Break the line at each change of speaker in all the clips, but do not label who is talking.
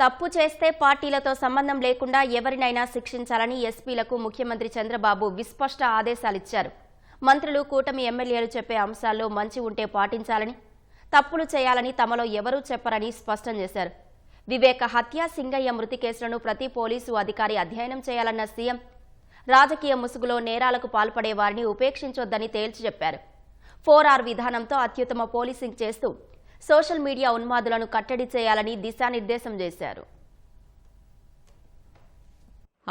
తప్పు చేస్తే పార్టీలతో సంబంధం లేకుండా ఎవరినైనా శిక్షించాలని ఎస్పీలకు ముఖ్యమంత్రి చంద్రబాబు విస్పష్ట ఆదేశాలిచ్చారు. మంత్రులు కూటమి ఎమ్మెల్యేలు చెప్పే అంశాల్లో మంచి ఉంటే పాటించాలని తప్పులు చేయాలని తమలో ఎవరూ చెప్పరని స్పష్టం చేశారు. వివేక హత్య సింగయ్య మృతి కేసులను ప్రతి పోలీసు అధికారి అధ్యయనం చేయాలన్న సీఎం రాజకీయ ముసుగులో నేరాలకు పాల్పడే వారిని ఉపేక్షించొద్దని తేల్చి చెప్పారు. ఫోర్ ఆర్ విధానంతో అత్యుత్తమ పోలీసింగ్ చేస్తూ సోషల్ మీడియా ఉన్మాదులను కట్టడి చేయాలని దిశానిర్దేశం చేశారు.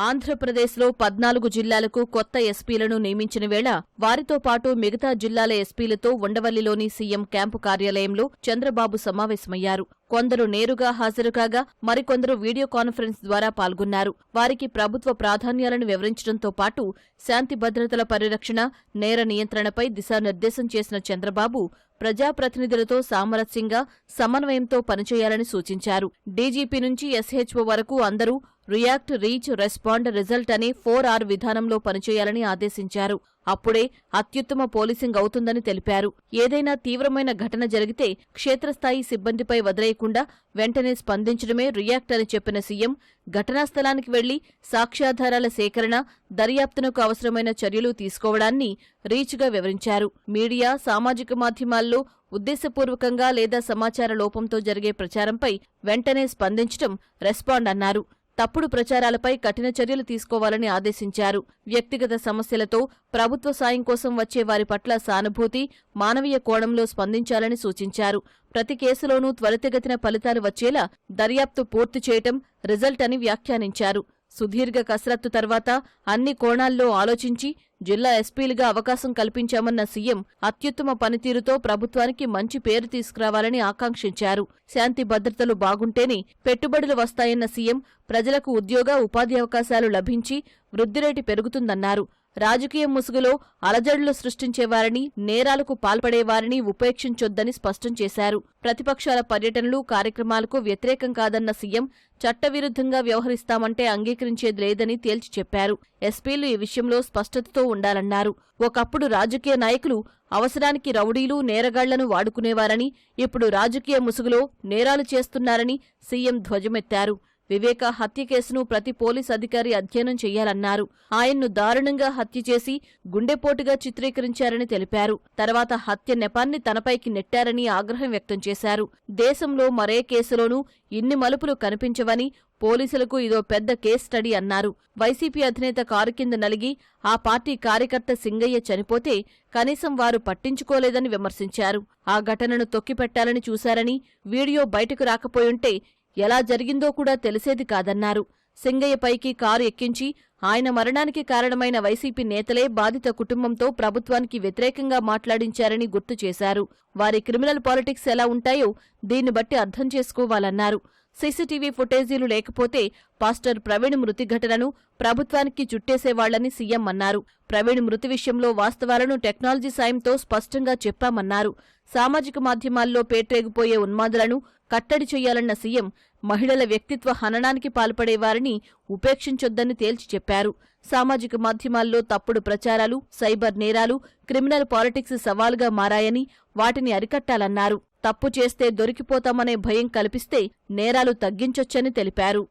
ఆంధ్రప్రదేశ్లో పద్నాలుగు జిల్లాలకు కొత్త ఎస్పీలను నియమించిన వేళ వారితో పాటు మిగతా జిల్లాల ఎస్పీలతో ఉండవల్లిలోని సీఎం క్యాంపు కార్యాలయంలో చంద్రబాబు సమావేశమయ్యారు. కొందరు నేరుగా హాజరు కాగా మరికొందరు వీడియో కాన్ఫరెన్స్ ద్వారా పాల్గొన్నారు. వారికి ప్రభుత్వ ప్రాధాన్యాలను వివరించడంతో పాటు శాంతి భద్రతల పరిరక్షణ నేర నియంత్రణపై దిశానిర్దేశం చేసిన చంద్రబాబు ప్రజాప్రతినిధులతో సామరస్యంగా సమన్వయంతో పనిచేయాలని సూచించారు. డీజీపీ నుంచి ఎస్హెచ్ఓ వరకు అందరూ రియాక్ట్ రీచ్ రెస్పాండ్ రిజల్ట్ అనే ఫోర్ ఆర్ విధానంలో పనిచేయాలని ఆదేశించారు. అప్పుడే అత్యుత్తమ పోలీసింగ్ అవుతుందని తెలిపారు. ఏదైనా తీవ్రమైన ఘటన జరిగితే క్షేత్రస్థాయి సిబ్బందిపై వదిలేయకుండా వెంటనే స్పందించడమే రియాక్ట్ అని చెప్పిన సీఎం ఘటనా స్థలానికి వెళ్ళి సాక్ష్యాధారాల సేకరణ దర్యాప్తునకు అవసరమైన చర్యలు తీసుకోవడాన్ని రీచ్గా వివరించారు. మీడియా సామాజిక మాధ్యమాల్లో ఉద్దేశపూర్వకంగా లేదా సమాచార లోపంతో జరిగే ప్రచారంపై వెంటనే స్పందించడం రెస్పాండ్ అన్నారు. తప్పుడు ప్రచారాలపై కఠిన చర్యలు తీసుకోవాలని ఆదేశించారు. వ్యక్తిగత సమస్యలతో ప్రభుత్వ సాయం కోసం వచ్చే వారి పట్ల సానుభూతి మానవీయ కోణంలో స్పందించాలని సూచించారు. ప్రతి కేసులోనూ త్వరితగతిన ఫలితాలు వచ్చేలా దర్యాప్తు పూర్తి చేయటం రిజల్ట్ అని వ్యాఖ్యానించారు. సుదీర్ఘ కసరత్తు తర్వాత అన్ని కోణాల్లో ఆలోచించి జిల్లా ఎస్పీలుగా అవకాశం కల్పించామన్న సీఎం అత్యుత్తమ పనితీరుతో ప్రభుత్వానికి మంచి పేరు తీసుకురావాలని ఆకాంక్షించారు. శాంతి భద్రతలు బాగుంటేనే పెట్టుబడులు వస్తాయన్న సీఎం ప్రజలకు ఉద్యోగ ఉపాధి అవకాశాలు లభించి వృద్ధిరేటు పెరుగుతుందన్నారు. రాజకీయ ముసుగులో అలజడులు సృష్టించేవారిని నేరాలకు పాల్పడేవారిని ఉపేక్షించొద్దని స్పష్టం చేశారు. ప్రతిపక్షాల పర్యటనలు కార్యక్రమాలకు వ్యతిరేకం కాదన్న సీఎం చట్టవిరుద్ధంగా వ్యవహరిస్తామంటే అంగీకరించేది లేదని తేల్చి చెప్పారు. ఎస్పీలు ఈ విషయంలో స్పష్టతతో ఉండాలన్నారు. ఒకప్పుడు రాజకీయ నాయకులు అవసరానికి రౌడీలు నేరగాళ్ళను వాడుకునేవారని ఇప్పుడు రాజకీయ ముసుగులో నేరాలు చేస్తున్నారని సీఎం ధ్వజమెత్తారు. వివేక హత్య కేసును ప్రతి పోలీస్ అధికారి అధ్యయనం చేయాలన్నారు. ఆయన్ను దారుణంగా హత్య చేసి గుండెపోటుగా చిత్రీకరించారని తెలిపారు. తర్వాత హత్య నెపాన్ని తనపైకి నెట్టారని ఆగ్రహం వ్యక్తం చేశారు. దేశంలో మరే కేసులోనూ ఇన్ని మలుపులు కనిపించవని పోలీసులకు ఇదో పెద్ద కేస్ స్టడీ అన్నారు. వైసీపీ అధినేత కారు కింద నలిగి ఆ పార్టీ కార్యకర్త సింగయ్య చనిపోతే కనీసం వారు పట్టించుకోలేదని విమర్శించారు. ఆ ఘటనను తొక్కిపెట్టాలని చూశారని వీడియో బయటకు రాకపోయుంటే ఎలా జరిగిందో కూడా తెలిసేది కాదన్నారు. సింగయ్యపైకి కారు ఎక్కించి ఆయన మరణానికి కారణమైన వైసీపీ నేతలే బాధిత కుటుంబంతో ప్రభుత్వానికి వ్యతిరేకంగా మాట్లాడించారని గుర్తు చేశారు. వారి క్రిమినల్ పాలిటిక్స్ ఎలా ఉంటాయో దీన్ని బట్టి అర్థం చేసుకోవాలన్నారు. సీసీటీవీ ఫుటేజీలు లేకపోతే పాస్టర్ ప్రవీణ్ మృతి ఘటనను ప్రభుత్వానికి చుట్టేసేవాళ్ళని సీఎం అన్నారు. ప్రవీణ్ మృతి విషయంలో వాస్తవాలను టెక్నాలజీ సాయంతో స్పష్టంగా చెప్పామన్నారు. సామాజిక మాధ్యమాల్లో పేట్రేగిపోయే ఉన్మాదులను కట్టడి చేయాలన్న సీఎం మహిళల వ్యక్తిత్వ హననానికి పాల్పడేవారిని ఉపేక్షించొద్దని తేల్చి చెప్పారు. సామాజిక మాధ్యమాల్లో తప్పుడు ప్రచారాలు సైబర్ నేరాలు క్రిమినల్ పాలిటిక్స్ సవాలుగా మారాయని వాటిని అరికట్టాలన్నారు. తప్పు చేస్తే దొరికిపోతామనే భయం కల్పిస్తే నేరాలు తగ్గించొచ్చని తెలిపారు.